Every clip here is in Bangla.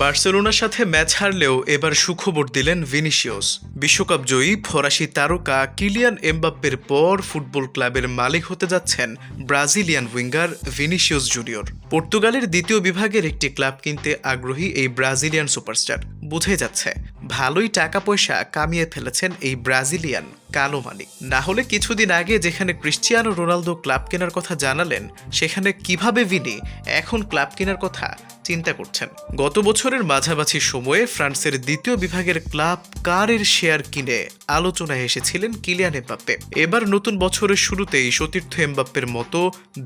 বার্সেলোনার সাথে ম্যাচ হারলেও এবার সুখবর দিলেন ভিনিসিয়াস। বিশ্বকাপ জয়ী ফরাসি তারকা কিলিয়ান এমবাপ্পের পর ফুটবল ক্লাবের মালিক হতে যাচ্ছেন ব্রাজিলিয়ান উইঙ্গার ভিনিসিয়াস জুনিয়র। পর্তুগালের দ্বিতীয় বিভাগের একটি ক্লাব কিনতে আগ্রহী এই ব্রাজিলিয়ান সুপারস্টার। বুঝে যাচ্ছে, ভালোই টাকা পয়সা কামিয়ে ফেলেছেন এই ব্রাজিলিয়ান। কালো মালিক না হলে কিছুদিন আগে যেখানে ক্রিশ্চিয়ানো রোনালদো ক্লাব কেনার কথা জানালেন, সেখানে কীভাবে ভিনি এখন ক্লাব কেনার কথা চিন্তা করছেন। গত বছরের মাঝামাঝি সময়ে ফ্রান্সের দ্বিতীয় বিভাগের ক্লাব কারের শেয়ার কিনে আলোচনায় এসেছিলেন কিলিয়ান এমবাপ্পে। এবার নতুন বছরের শুরুতেই সতীর্থ এমবাপ্পের মতো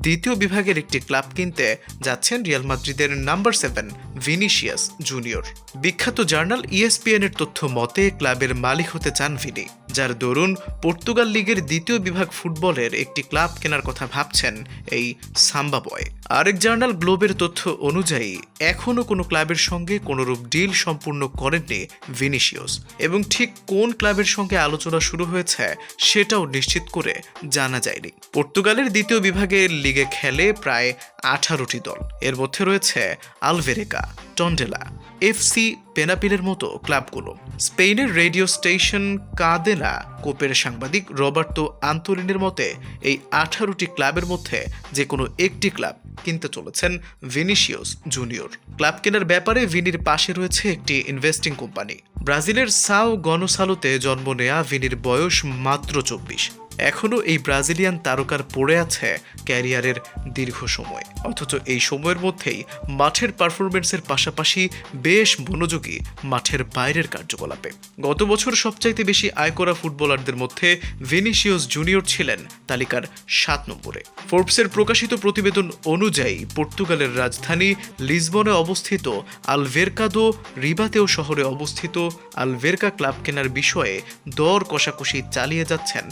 দ্বিতীয় বিভাগের একটি ক্লাব কিনতে যাচ্ছেন রিয়াল মাদ্রিদের নাম্বার সেভেন ভিনিসিয়াস জুনিয়র। বিখ্যাত জার্নাল ইএসপিএন এর তথ্য মতে, ক্লাবের মালিক হতে চান ভিনি। যার দরুন পর্তুগাল লিগের দ্বিতীয় বিভাগ ফুটবলের একটি ক্লাব কেনার কথা ভাবছেন এই সাম্বা বয়। আরেক জার্নাল গ্লোবের তথ্য অনুযায়ী, এখনও কোনো ক্লাবের সঙ্গে কোনোরূপ ডিল সম্পূর্ণ করেননি ভিনিসিয়াস এবং ঠিক কোন ক্লাবের সঙ্গে আলোচনা শুরু হয়েছে সেটাও নিশ্চিত করে জানা যায়নি। পর্তুগালের দ্বিতীয় বিভাগের লিগে খেলে প্রায় আঠারোটি দল। এর মধ্যে রয়েছে আলভেরেকা, টন্ডেলা, এফসি পেনাপিলের মতো ক্লাবগুলো। স্পেনের রেডিও স্টেশন কাদেনা কোপের সাংবাদিক রবার্তো আন্তোলিনের মতে, এই আঠারোটি ক্লাবের মধ্যে যে কোনো একটি ক্লাব কিনতে চলেছেন ভিনিসিয়াস জুনিয়র। ক্লাব কেনার ব্যাপারে ভিনির পাশে রয়েছে একটি ইনভেস্টিং কোম্পানি। ব্রাজিলের সাও গনসালোতে জন্ম নেয়া ভিনির বয়স মাত্র চব্বিশ। এখনও এই ব্রাজিলিয়ান তারকার পড়ে আছে ক্যারিয়ারের দীর্ঘ সময়। অথচ এই সময়ের মধ্যেই মাঠের পারফরমেন্সের পাশাপাশি বেশ মনোযোগী মাঠের বাইরের কার্যকলাপে। গত বছর সবচাইতে বেশি আয় করা ফুটবলারদের মধ্যে ভিনিসিয়াস জুনিয়র ছিলেন তালিকার সাত নম্বরে। ফোর্বসের প্রকাশিত প্রতিবেদন অনুযায়ী পর্তুগালের রাজধানী লিসবনে অবস্থিত আলভেরকাদো রিবাতেও শহরে অবস্থিত আলভেরকা ক্লাব কেনার বিষয়ে দর কষাকষি চালিয়ে যাচ্ছেন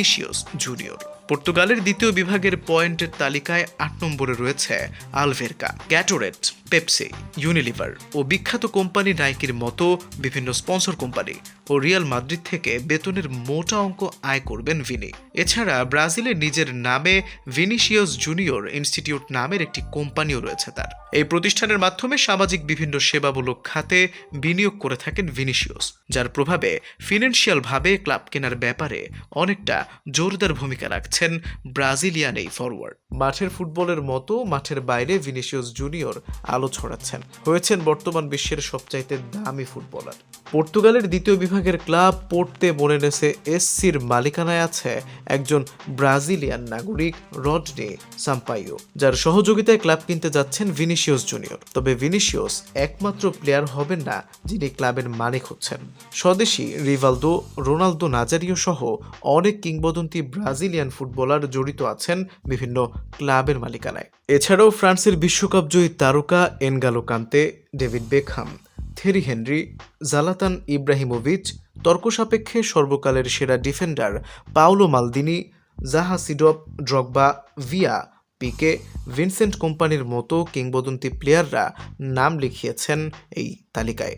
ভিনিসিয়াস জুনিয়র পর্তুগালের দ্বিতীয় বিভাগের পয়েন্টের তালিকায় আট নম্বরে রয়েছে আলভেরকা গ্যাটোরেট পেপসি ইউনিলিভার ও বিখ্যাত কোম্পানি নাইকির মতো বিভিন্ন স্পন্সর কোম্পানি। ও রিয়াল মাদ্রিদ থেকে বেতনের মোটা অঙ্ক আয় করবেন ভিনি। এছাড়া ব্রাজিলের নিজের নামে ভিনিসিয়াস জুনিয়র ইনস্টিটিউট নামের একটি কোম্পানিও রয়েছে তার। এই প্রতিষ্ঠানের মাধ্যমে সামাজিক বিভিন্ন সেবামূলক খাতে বিনিয়োগ করে থাকেন ভিনিসিয়াস, যার প্রভাবে ফিনান্সিয়ালভাবে ক্লাব কেনার ব্যাপারে অনেকটা জোরদার ভূমিকা রাখছেন ব্রাজিলিয়ান এই ফরওয়ার্ড মাঠের ফুটবলের মতো মাঠের বাইরে ভিনিসিয়াস জুনিয়র আলো ছড়াচ্ছেন। হয়েছেন বর্তমান বিশ্বের সবচাইতে দামি ফুটবলার। পর্তুগালের দ্বিতীয় বিভাগের ক্লাব পোর্তে মোরেনেসে এসসির মালিকানায় আছে একজন ব্রাজিলিয়ান নাগরিক, রডনি সাম্পাইও, যার সহযোগিতায় ক্লাব কিনতে যাচ্ছেন ভিনিসিয়াস জুনিয়র। তবে ভিনিসিয়াস একমাত্র প্লেয়ার হবেন না, যিনি ক্লাবের মালিক হচ্ছেন। স্বদেশী রিভালদো, রোনালদো নাজারিও সহ অনেক কিংবদন্তি ব্রাজিলিয়ান ফুটবলার জড়িত আছেন বিভিন্ন ক্লাবের মালিকানায়। এছাড়াও ফ্রান্সের বিশ্বকাপ জয়ী তারকা Ngolo Kante, David Beckham Thierry Henry, Zlatan Ibrahimovic তর্ক সাপেক্ষে সর্বকালের সেরা ডিফেন্ডার পাওলো মালদিনি জাহা সিডপ ড্রগবা, ভিয়া, পিকে, ভিনসেন্ট কোম্পানির মতো কিংবদন্তি প্লেয়াররা নাম লিখিয়েছেন এই তালিকায়।